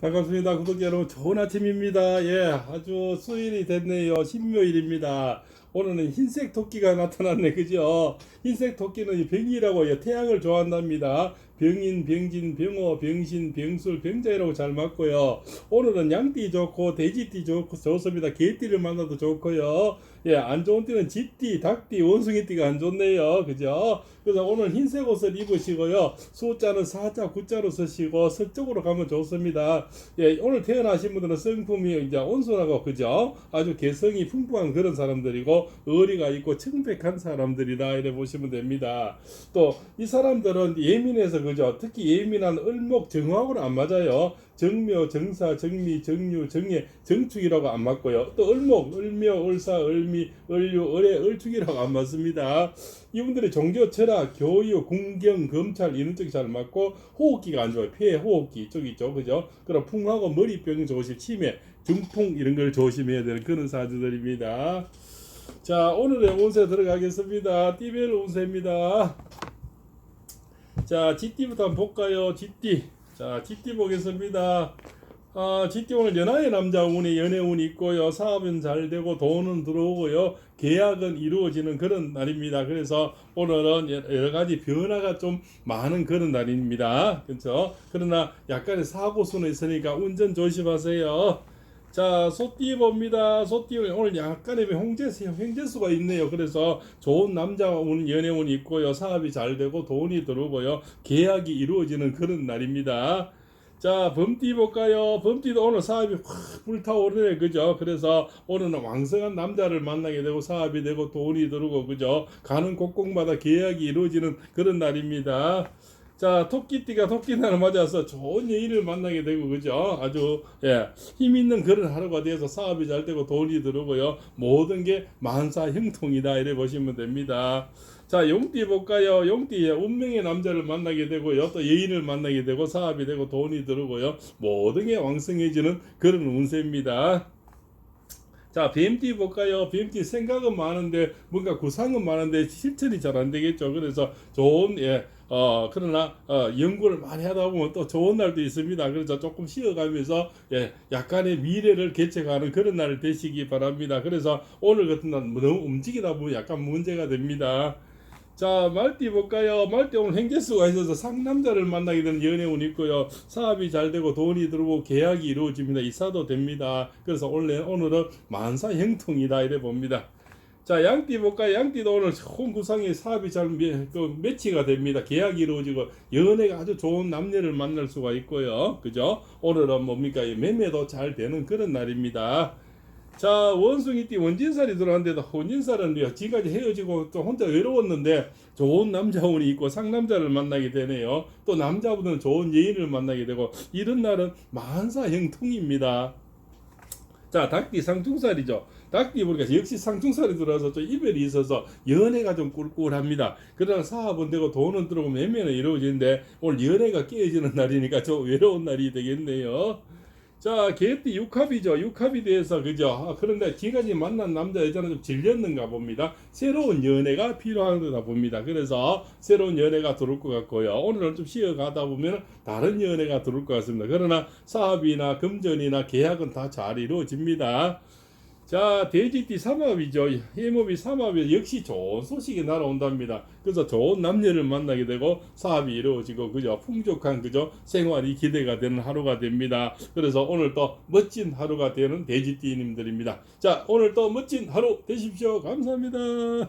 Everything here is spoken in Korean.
반갑습니다. 구독자 여러분, 좋은 아침입니다. 예, 아주 수요일이 됐네요. 신묘일입니다. 오늘은 흰색 토끼가 나타났네, 그죠? 흰색 토끼는 이 병이라고 예, 태양을 좋아한답니다. 병인, 병진, 병호, 병신, 병술, 병자이라고 잘 맞고요. 오늘은 양띠 좋고 돼지띠 좋고 좋습니다. 개띠를 만나도 좋고요. 예, 안 좋은 띠는 쥐띠, 닭띠, 원숭이띠가 안 좋네요. 그죠? 그래서 오늘 흰색 옷을 입으시고요. 숫자는 4자, 9자로 쓰시고 서쪽으로 가면 좋습니다. 예, 오늘 태어나신 분들은 성품이 이제 온순하고 그죠? 아주 개성이 풍부한 그런 사람들이고 의리가 있고 청백한 사람들이다 이래 보시면 됩니다. 또 이 사람들은 예민해서 그죠? 특히 예민한 을목 정화하고는 안 맞아요. 정묘, 정사, 정미, 정유, 정예, 정축이라고 안 맞고요. 또 을목, 을묘, 을사, 을미, 을유, 을의, 을축이라고 안 맞습니다. 이분들의 종교, 철학, 교육, 궁경, 검찰 이런 쪽이 잘 맞고 호흡기가 안 좋아요. 폐, 호흡기 쪽 있죠, 그죠? 그럼 풍하고 머리병 조심, 치매, 중풍 이런 걸 조심해야 되는 그런 사주들입니다. 자, 오늘의 운세 들어가겠습니다. 띠별 운세입니다. 자, GT부터 한번 볼까요? GT. 자, GT 보겠습니다. 아, GT 오늘 연하의 남자 운이 연애 운이 있고요. 사업은 잘 되고 돈은 들어오고요. 계약은 이루어지는 그런 날입니다. 그래서 오늘은 여러 가지 변화가 좀 많은 그런 날입니다. 그렇죠? 그러나 약간의 사고 수는 있으니까 운전 조심하세요. 자, 소띠 봅니다. 소띠 오늘 약간의 홍제수, 홍제수가 있네요. 그래서 좋은 남자 운, 연애운이 있고요. 사업이 잘 되고 돈이 들어오고요. 계약이 이루어지는 그런 날입니다. 자, 범띠 볼까요? 범띠도 오늘 사업이 확 불타오르네, 그죠? 그래서 오늘은 왕성한 남자를 만나게 되고 사업이 되고 돈이 들어오고, 그죠? 가는 곳곳마다 계약이 이루어지는 그런 날입니다. 자, 토끼띠가 토끼날을 맞아서 좋은 여인을 만나게 되고, 그죠? 아주, 예, 힘 있는 그런 하루가 돼서 사업이 잘 되고 돈이 들어오고요. 모든 게 만사 형통이다. 이래 보시면 됩니다. 자, 용띠 볼까요? 용띠 운명의 남자를 만나게 되고요. 또 여인을 만나게 되고 사업이 되고 돈이 들어오고요. 모든 게 왕성해지는 그런 운세입니다. 자, BMT 볼까요? BMT 생각은 많은데 뭔가 구상은 많은데 실천이 잘 안 되겠죠. 그래서 좋은 예, 어 그러나 어 연구를 많이 하다 보면 또 좋은 날도 있습니다. 그래서 조금 쉬어가면서 예, 약간의 미래를 개척하는 그런 날 되시기 바랍니다. 그래서 오늘 같은 날 너무 움직이다 보면 약간 문제가 됩니다. 자, 말띠 볼까요? 말띠 오늘 행제수가 있어서 상남자를 만나게 되는 연애운이 있고요. 사업이 잘 되고 돈이 들어오고 계약이 이루어집니다. 이사도 됩니다. 그래서 원래 오늘은 만사 형통이다 이래 봅니다. 자, 양띠 볼까요? 양띠도 오늘 구상이 사업이 잘 매, 그 매치가 됩니다. 계약이 이루어지고 연애가 아주 좋은 남녀를 만날 수가 있고요. 그죠? 오늘은 뭡니까? 이 매매도 잘 되는 그런 날입니다. 자 원숭이띠 원진살이 들어왔는데도 원진살은 지금까지 헤어지고 또 혼자 외로웠는데 좋은 남자분이 있고 상남자를 만나게 되네요. 또 남자분은 좋은 여인을 만나게 되고 이런 날은 만사 형통입니다. 자 닭띠 상충살이죠. 닭띠 보니까 역시 상충살이 들어와서 좀 이별이 있어서 연애가 좀 꿀꿀합니다. 그러나 사업은 되고 돈은 들어오고 매매는 이루어지는데 오늘 연애가 깨어지는 날이니까 좀 외로운 날이 되겠네요. 자, 개띠 육합이죠. 육합이 돼서 그죠. 아, 그런데 지금까지 만난 남자 여자는 좀 질렸는가 봅니다. 새로운 연애가 필요하다 봅니다. 그래서 새로운 연애가 들어올 것 같고요. 오늘은 좀 쉬어가다 보면 다른 연애가 들어올 것 같습니다. 그러나 사업이나 금전이나 계약은 다 잘 이루어집니다. 자, 돼지띠 삼합이죠. 해목이 삼합이 역시 좋은 소식이 날아온답니다. 그래서 좋은 남녀를 만나게 되고 사업이 이루어지고 그죠 풍족한 그죠 생활이 기대가 되는 하루가 됩니다. 그래서 오늘 또 멋진 하루가 되는 돼지띠님들입니다. 자, 오늘 또 멋진 하루 되십시오. 감사합니다.